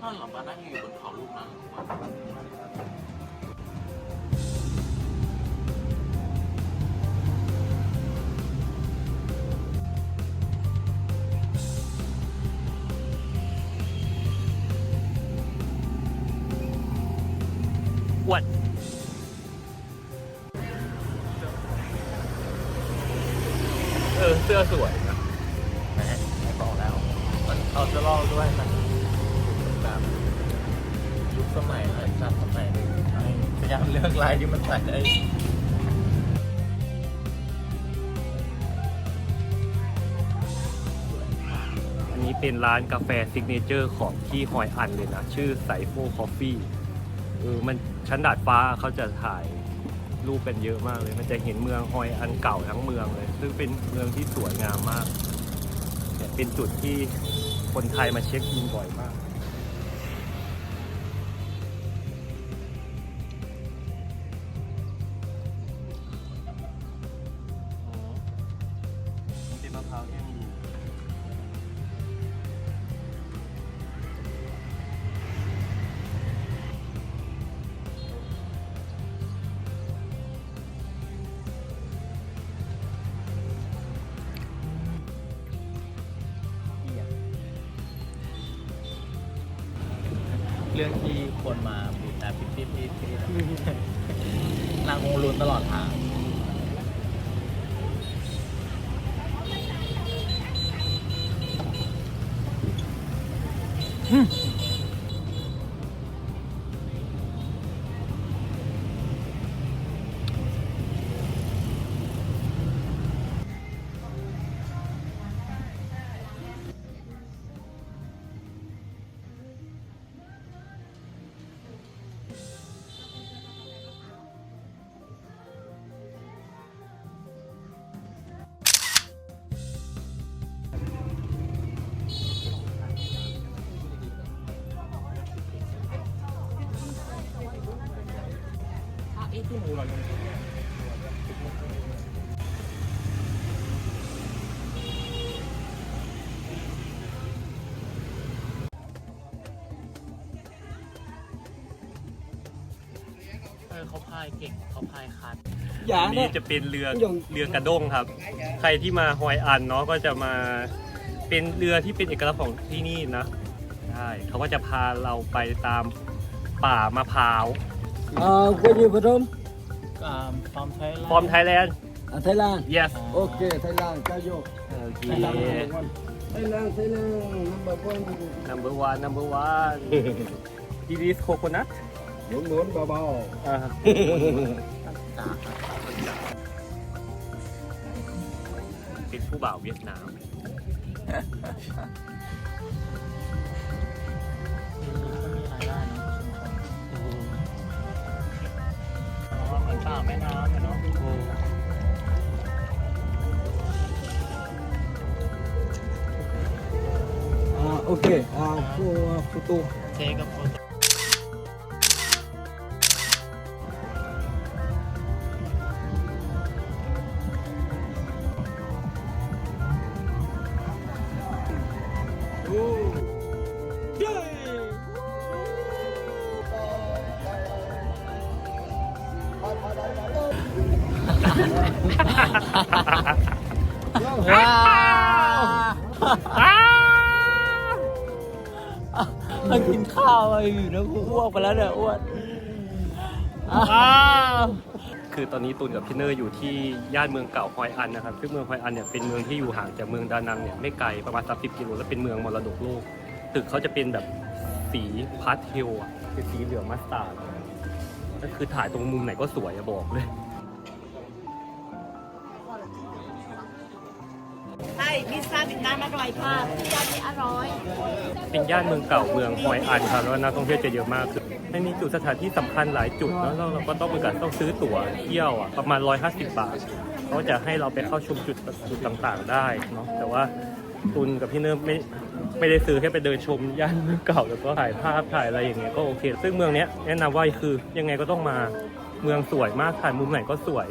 นั่นเหรอมานั่งอยู่บนเขาลูกนั้นอ้วนเออเสื้อสวย ลด้วยมันแบบยุคสมัยเลยจับสมัยหนึ่งพยายามเลือกลายที่มันใส่ได้อันนี้เป็นร้านกาแฟซิกเนเจอร์ของที่ฮอยอันเลยนะ ชื่อไซโฟคอฟฟี่เออมันชั้นดาดฟ้าเขาจะถ่ายรูปกันเยอะมากเลย มันจะเห็นเมืองฮอยอันเก่าทั้งเมืองเลย ซึ่งเป็นเมืองที่สวยงามมาก เป็นจุดที่ คนไทยมาเช็คอินบ่อยมาก รื่องที่คนมาบูชาพิพิพิพินางองรุนตลอดทางอืม เออเขาพายเก่งเขาพายคันอันนี้จะเป็นเรือเรือกระด้งครับ ใครที่มาฮอยอันเนาะก็จะมาเป็นเรือที่เป็นเอกลักษณ์ของที่นี่นะใช่เขาก็จะพาเราไปตามป่ามะพร้าว Uh, where you from? อ่าฟอร์มไทยฟอร์มไทยแลนด์ Uh, Thailand. yes Okay, Thailand. Kayo. โอเค Thailand, Thailand, number one. number one number one this is coconut Muốn muốn bao bao. อ่าจ้าเป็นผู้บ่าวเวียดนามมี ราะว่าเหมือนป่าแม่น้ำอะเนาะ Ah, okay. Ah, for uh, photo. เทกับโฟโต้ ว้าวกินข้าวอะไรอยู่นะกูอ้วกไปแล้วเนี่ยอ้วนคือตอนนี้ตุนกับพี่เนอร์อยู่ที่ย่านเมืองเก่าฮอยอันนะครับซึ่งเมืองฮอยอันเนี่ยเป็นเมืองที่อยู่ห่างจากเมืองดานังเนี่ยไม่ไกลประมาณ 30 กิโลและเป็นเมืองมรดกโลก ตึกเขาจะเป็นแบบสีพาสเทลอะเป็นสีเหลืองมัสตาร์ดก็คือถ่ายตรงมุมไหนก็สวยอะบอกเลย ใช่พิซซ่าเวียดนามอร่อยค่ะพิซซ่าที่อร่อยเป็นย่านเมืองเก่าเมืองฮอยอันครับแล้วนักท่องเที่ยวจะเยอะมากคือไม่มีจุดสถานที่สำคัญหลายจุดแล้วเราก็ต้องเหมือนกันต้องซื้อตั๋วเที่ยวอะประมาณ 150 บาทเขาจะให้เราไปเข้าชมจุดจุดต่างๆได้เนาะแต่ว่าตุนกับพี่เนิ่มไม่ไม่ได้ซื้อแค่ไปเดินชมย่านเมืองเก่าแล้วก็ถ่ายภาพถ่ายอะไรอย่างเงี้ยก็โอเค ซึ่งเมืองเนี้ยแนะนำว่าคือยังไงก็ต้องมาเมืองสวยมากถ่ายมุมไหนก็สวย